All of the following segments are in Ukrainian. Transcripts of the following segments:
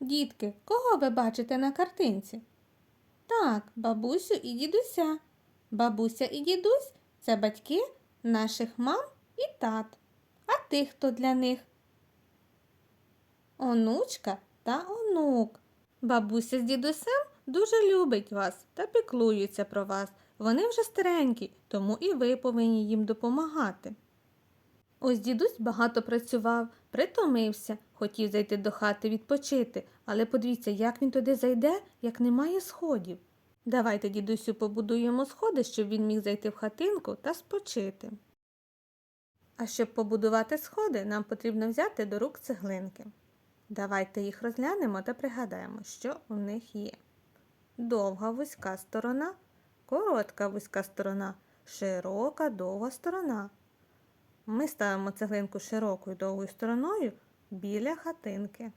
Дітки, кого ви бачите на картинці? Так, бабусю і дідуся. Бабуся і дідусь це батьки наших мам і тат. А ти хто для них? Онучка та онук. Бабуся з дідусем дуже любить вас та піклуються про вас. Вони вже старенькі, тому і ви повинні їм допомагати. Ось дідусь багато працював, притомився, хотів зайти до хати відпочити, але подивіться, як він туди зайде, як немає сходів. Давайте дідусю побудуємо сходи, щоб він міг зайти в хатинку та спочити. А щоб побудувати сходи, нам потрібно взяти до рук цеглинки. Давайте їх розглянемо та пригадаємо, що у них є. Довга вузька сторона, коротка вузька сторона, широка довга сторона. Ми ставимо цеглинку широкою довгою стороною біля хатинки.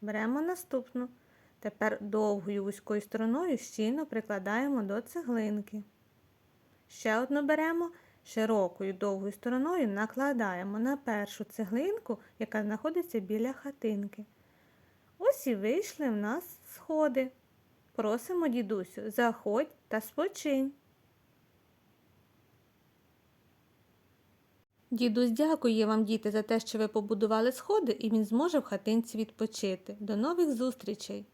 Беремо наступну. Тепер довгою вузькою стороною щільно прикладаємо до цеглинки. Ще одну беремо широкою довгою стороною накладаємо на першу цеглинку, яка знаходиться біля хатинки. Ось і вийшли в нас сходи. Просимо дідусю, заходь та спочинь. Дідусь дякує вам, діти, за те, що ви побудували сходи, і він зможе в хатинці відпочити. До нових зустрічей!